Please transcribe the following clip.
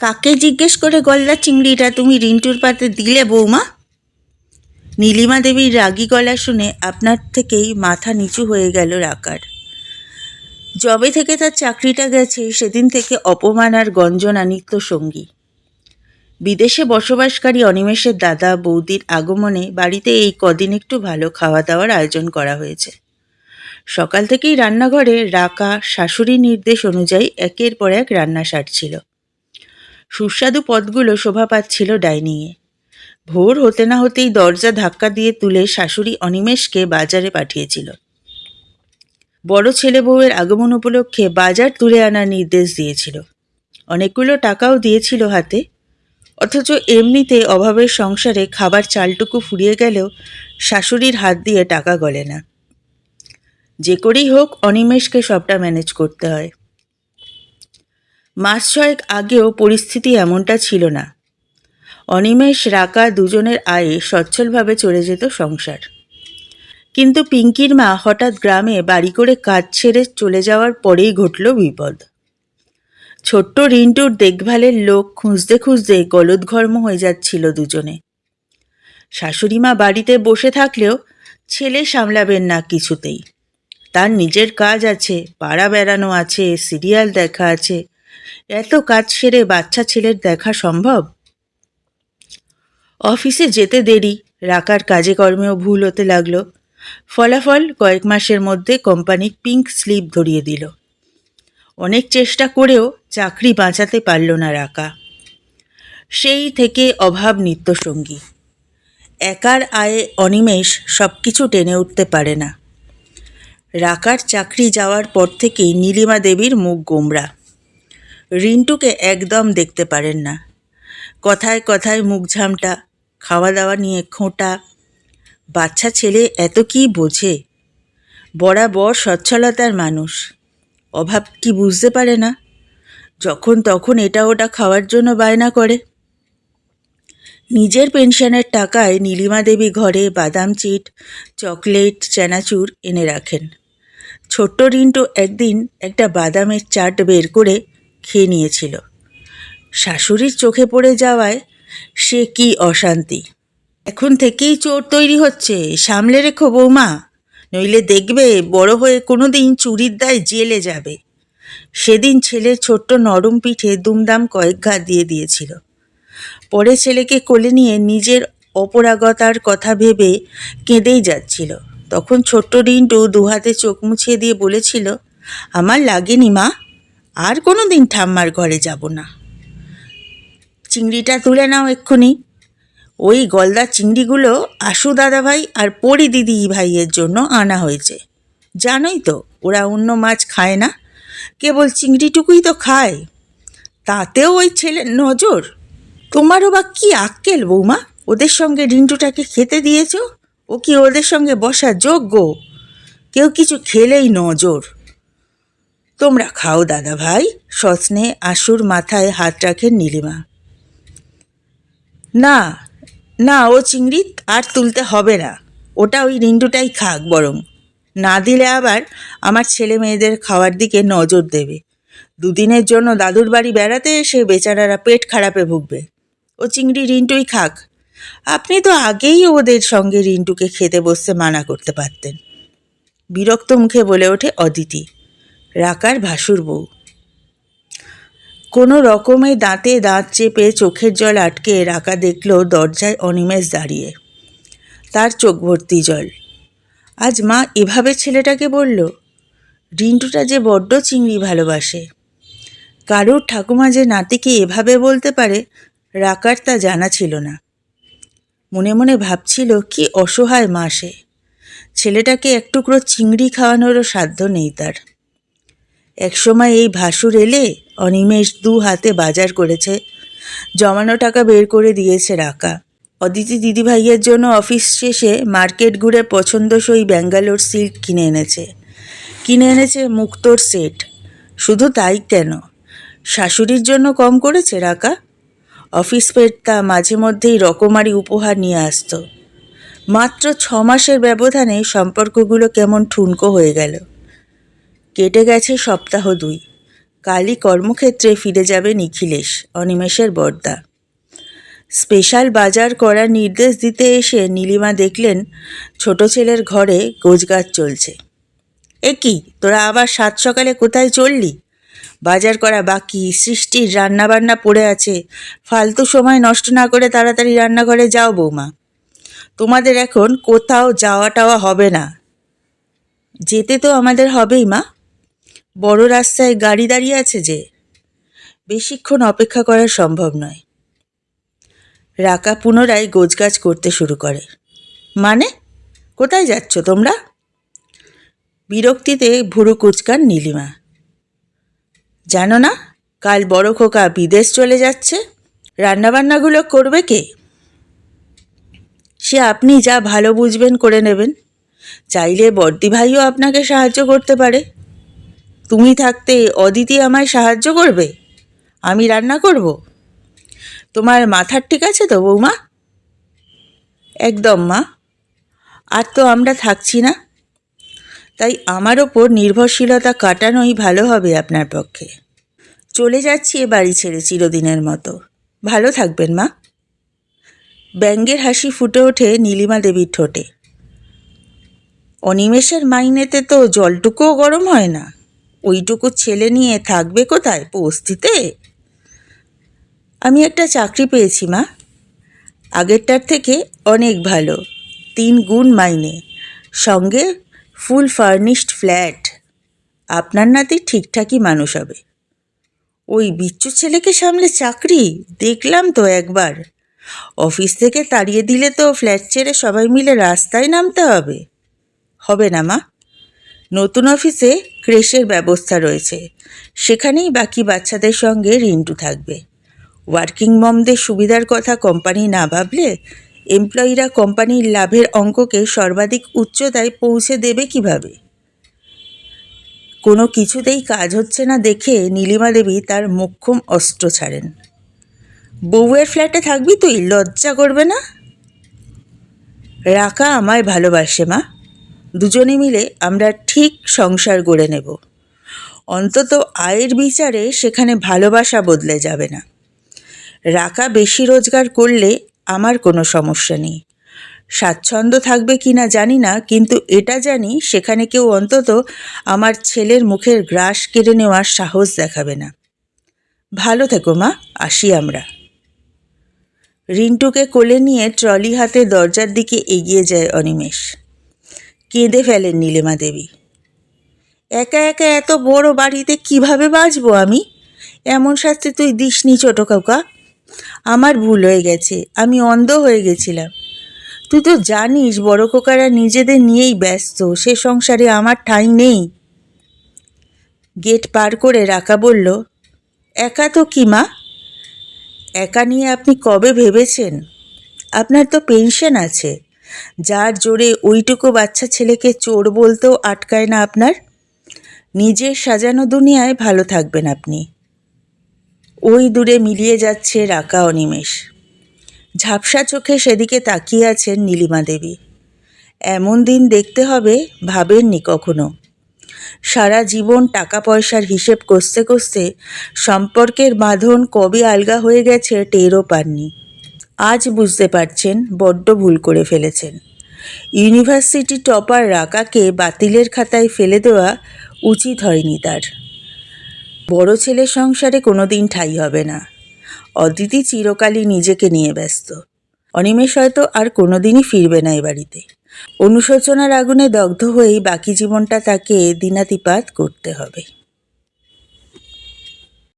কাকে জিজ্ঞেস করে গলদা চিংড়িটা তুমি রিন্টুর পাতে দিলে বৌমা? নীলিমা দেবীর রাগী গলা শুনে আপনার থেকেই মাথা নিচু হয়ে গেল রাকার। জবে থেকে তার চাকরিটা গেছে, সেদিন থেকে অপমান আর গঞ্জনা নিত্য সঙ্গী। বিদেশে বসবাসকারী অনিমেষের দাদা বৌদির আগমনে বাড়িতে এই কদিন একটু ভালো খাওয়া দাওয়ার আয়োজন করা হয়েছে। সকাল থেকেই রান্নাঘরে রাকা শাশুড়ি নির্দেশ অনুযায়ী একের পর এক রান্না সারছিল। সুস্বাদু পদগুলো শোভা পাচ্ছিল ডাইনিংয়ে। ভোর হতে না হতেই দরজা ধাক্কা দিয়ে তুলে শাশুড়ি অনিমেষকে বাজারে পাঠিয়েছিল। বড় ছেলে বউয়ের আগমন উপলক্ষে বাজার তুলে আনার নির্দেশ দিয়েছিল। অনেকগুলো টাকাও দিয়েছিল হাতে। অথচ এমনিতে অভাবের সংসারে খাবার চালটুকু ফুরিয়ে গেলেও শাশুড়ির হাত দিয়ে টাকা গলে না। যে করেই হোক, অনিমেষকে সবটা ম্যানেজ করতে হয়। মাস ছয়েক আগেও পরিস্থিতি এমনটা ছিল না। অনিমেষ, রাকা দুজনের আয়ে সচ্ছলভাবে চলে যেত সংসার। কিন্তু পিঙ্কির মা হঠাৎ গ্রামে বাড়ি করে কাজ ছেড়ে চলে যাওয়ার পরেই ঘটল বিপদ। ছোট্ট রিন্টুর দেখভালের লোক খুঁজতে খুঁজতে গলদঘর্ম হয়ে যাচ্ছিল দুজনে। শাশুড়ি মা বাড়িতে বসে থাকলেও ছেলে সামলাবেন না কিছুতেই। তার নিজের কাজ আছে, পাড়া বেড়ানো আছে, সিরিয়াল দেখা আছে এত কাজ সেরে বাচ্চা ছেলের দেখা সম্ভব? অফিসে যেতে দেরি রাকার কাজে কর্মেও ভুল হতে লাগল। ফলাফল কয়েক মাসের মধ্যে কোম্পানি পিঙ্ক স্লিপ ধরিয়ে দিল। অনেক চেষ্টা করেও চাকরি বাঁচাতে পারল না রাকা। সেই থেকে অভাব নিত্যসঙ্গী। একার আয়ে অনিমেষ সব কিছু টেনে উঠতে পারে না। রাকার চাকরি যাওয়ার পর থেকেই নীলিমা দেবীর মুখ গোমরা। রিন্টুকে একদম দেখতে পারেন না। কথায় কথায় মুখ ঝামটা খাওয়া দাওয়া নিয়ে খোঁটা। বাচ্চা ছেলে এত কি বোঝে? বরাবর সচ্ছলতার মানুষ। অভাব কি বুঝতে পারে না? যখন তখন এটা ওটা খাওয়ার জন্য বায়না করে। নিজের পেনশনের টাকায় নীলিমা দেবী ঘরে বাদাম চিট, চকলেট, চানাচুর এনে রাখেন। ছোট্ট রিন্টু একদিন একটা বাদামের চাট বের করে খেয়ে নিয়েছিল। শাশুড়ির চোখে পড়ে যাওয়ায় সে কি অশান্তি। এখন থেকেই চোর তৈরি হচ্ছে। সামলে রেখো বৌমা। নইলে দেখবে বড় হয়ে কোনো দিন চুরির দায় জেলে যাবে। সেদিন ছেলের ছোট্ট নরম পিঠে দুমদাম কয়েক ঘা দিয়ে দিয়েছিল। পরে ছেলেকে কোলে নিয়ে নিজের অপরাগতার কথা ভেবে কেঁদেই যাচ্ছিল। তখন ছোট্ট রিন্টু দুহাতে চোখ মুছিয়ে দিয়ে বলেছিল, আমার লাগেনি মা। আর কোনো দিন ঠাম্মার ঘরে যাব না। চিংড়িটা তুলে নাও এক্ষুনি। ওই গলদা চিংড়িগুলো আশু দাদাভাই আর পরি দিদি ভাইয়ের জন্য আনা হয়েছে। জানোই তো, ওরা অন্য মাছ খায় না। কেবল চিংড়িটুকুই তো খায়। তাতেও ওই ছেলের নজর। তোমারও বা কি আক্কেল বৌমা? ওদের সঙ্গে রিন্টুটাকে খেতে দিয়েছ? ও কি ওদের সঙ্গে বসা যোগ্য? কেউ কিছু খেলেই নজর। তোমরা খাও, দাদা ভাই। সস্নে আশুর মাথায় হাত রাখেন নীলিমা। না না, ও চিংড়ি আর তুলতে হবে না। ওটা ওই রিন্টুটাই খাক বরং। না দিলে আবার আমার ছেলে মেয়েদের খাওয়ার দিকে নজর দেবে। দুদিনের জন্য দাদুর বাড়ি বেড়াতে এসে বেচারারা পেট খারাপে ভুগবে। ও চিংড়ি রিন্টুই খাক। আপনি তো আগেই ওদের সঙ্গে রিন্টুকে খেতে বসতে মানা করতে পারতেন। বিরক্ত মুখে বলে ওঠে অদিতি। রাকার ভাসুর বউ। কোনো রকমে দাঁতে দাঁত চেপে চোখের জল আটকে রাকা দেখল দরজায় অনিমেষ দাঁড়িয়ে। তার চোখ ভর্তি জল। আজ মা এভাবে ছেলেটাকে বলল, রিন্টুটা যে বড্ড চিংড়ি ভালোবাসে। কারুর ঠাকুমা যে নাতিকে এভাবে বলতে পারে রাকার তা জানা ছিল না। মনে মনে ভাবছিল, কি অসহায় মা সে। ছেলেটাকে এক টুকরো চিংড়ি খাওয়ানোরও সাধ্য নেই তার। একসময় এই ভাসুর এলে অনিমেষ দু হাতে বাজার করেছে। জমানো টাকা বের করে দিয়েছে রাকা। অদিতি দিদিভাইয়ের জন্য অফিস শেষে মার্কেট ঘুরে পছন্দসই ব্যাঙ্গালোর সিল্ক কিনে এনেছে। কিনে এনেছে মুক্তোর সেট। শুধু তাই কেন? শাশুড়ির জন্য কম করেছে রাকা? অফিস পেটটা মাঝে মধ্যেই রকমারি উপহার নিয়ে আসতো। মাত্র ছ মাসের ব্যবধানে সম্পর্কগুলো কেমন ঠুনকো হয়ে গেল। কেটে গেছে সপ্তাহ দুই। কালই কর্মক্ষেত্রে ফিরে যাবে নিখিলেশ, অনিমেষের বর্দা। স্পেশাল বাজার করার নির্দেশ দিতে এসে নীলিমা দেখলেন ছোট ছেলের ঘরে গোজগাছ চলছে। এ কি, তোরা আবার সাত সকালে কোথায় চললি? বাজার করা বাকি, সৃষ্টির রান্নাবান্না পড়ে আছে। ফালতু সময় নষ্ট না করে তাড়াতাড়ি রান্নাঘরে যাও বৌমা। তোমাদের এখন কোথাও যাওয়া টাওয়া হবে না। যেতে তো আমাদের হবেই মা। বড় রাস্তায় গাড়ি দাঁড়িয়ে আছে যে, বেশিক্ষণ অপেক্ষা করা সম্ভব নয়। রাকা পুনরায় গোজগাছ করতে শুরু করে। মানে কোথায় যাচ্ছ তোমরা? বিরক্তিতে ভুরু কুচকান নীলিমা। জানো না, কাল বড় খোকা বিদেশ চলে যাচ্ছে। রান্নাবান্নাগুলো করবে কে? সে আপনি যা ভালো বুঝবেন করে নেবেন। চাইলে বর্দি ভাইও আপনাকে সাহায্য করতে পারে। তুমি থাকতে অদিতি আমায় সাহায্য করবে? আমি রান্না করব। তোমার মাথার ঠিক আছে তো, বৌমা? একদম, মা। আর তো আমরা থাকছি না। তাই আমার ওপর নির্ভরশীলতা কাটানোই ভালো হবে আপনার পক্ষে। চলে যাচ্ছি এ বাড়ি ছেড়ে চিরদিনের মতো। ভালো থাকবেন, মা। ব্যঙ্গের হাসি ফুটে ওঠে নীলিমা দেবীর ঠোঁটে। অনিমেষের মাইনেতে তো জলটুকুও গরম হয় না। ওইটুকু ছেলে নিয়ে থাকবে কোথায়? পোস্তিতে? আমি একটা চাকরি পেয়েছি, মা। আগেরটার থেকে অনেক ভালো। তিন গুণ মাইনে। সঙ্গে ফুল ফার্নিশড ফ্ল্যাট। আপনার নাতি ঠিকঠাকই মানুষ হবে। ওই বিচ্ছু ছেলেকে সামলে চাকরি? দেখলাম তো একবার। অফিস থেকে তাড়িয়ে দিলে তো ফ্ল্যাট ছেড়ে সবাই মিলে রাস্তায় নামতে হবে। হবে না, মা। নতুন অফিসে ক্রেশের ব্যবস্থা রয়েছে। সেখানেই বাকি বাচ্চাদের সঙ্গে রিন্টু থাকবে। ওয়ার্কিং মমদের সুবিধার কথা কোম্পানি না ভাবলে এমপ্লয়িরা কোম্পানির লাভের অঙ্ককে সর্বাধিক উচ্চতায় পৌঁছে দেবে কীভাবে? কোনো কিছুতেই কাজ হচ্ছে না দেখে নীলিমা দেবী তার মোক্ষম অস্ত্র ছাড়েন। বউয়ের ফ্ল্যাটে থাকবি তুই? লজ্জা করবে না? রাকা আমায় ভালোবাসে মা। দুজনে মিলে আমরা ঠিক সংসার গড়ে নেব। অন্তত আয়ের বিচারে সেখানে ভালোবাসা বদলে যাবে না। রাকা বেশি রোজগার করলে আমার কোনো সমস্যা নেই। স্বাচ্ছন্দ্য থাকবে কি না জানি না, কিন্তু এটা জানি সেখানে কেউ অন্তত আমার ছেলের মুখের গ্রাস কেড়ে নেওয়ার সাহস দেখাবে না। ভালো থেকো মা, আসি আমরা। রিন্টুকে কোলে নিয়ে ট্রলি হাতে দরজার দিকে এগিয়ে যায় অনিমেষ। কেঁদে ফেলেন নীলিমা দেবী। একা একা এত বড় বাড়িতে কীভাবে বাঁচবো আমি? এমন শাস্তি তুই দিসনি ছোটো কাকা আমার ভুল হয়ে গেছে, আমি অন্ধ হয়ে গেছিলাম। তুই তো জানিস, বড় কোকারা নিজেদের নিয়েই ব্যস্ত, সে সংসারে আমার ঠাঁই নেই। গেট পার করে রাকা বলল, একা তো কি মা? একা নিয়ে আপনি কবে ভেবেছেন? আপনার তো পেনশন আছে। যার জোরে ওইটুকু বাচ্চা ছেলেকে চোর বলতেও আটকায় না আপনার? নিজের সাজানো দুনিয়ায় ভালো থাকবেন আপনি। ওই দূরে মিলিয়ে যাচ্ছে রাকা অনিমেষ। ঝাপসা চোখে সেদিকে তাকিয়ে আছেন নীলিমা দেবী। এমন দিন দেখতে হবে, ভাবেননি কখনো। সারা জীবন টাকা পয়সার হিসেব কষতে কষতে সম্পর্কের বাঁধন কবে আলগা হয়ে গেছে টেরও পাননি। বুঝতে পারছেন, বড্ড ভুল করে ফেলেছেন। ইউনিভার্সিটি টপার রাকাকে বাতিলের খাতায় ফেলে দেওয়া উচিত হয়নি তার। বড় ছেলে সংসারে কোনো দিন ঠাই হবে না। অদিতি চিরকালই নিজেকে নিয়ে ব্যস্ত। অনিমেষ হয়তো আর কোনোদিনই ফিরবে না এ বাড়িতে। অনুশোচনার আগুনে দগ্ধ হয়েই বাকি জীবনটা তাকে দিনাতিপাত করতে হবে।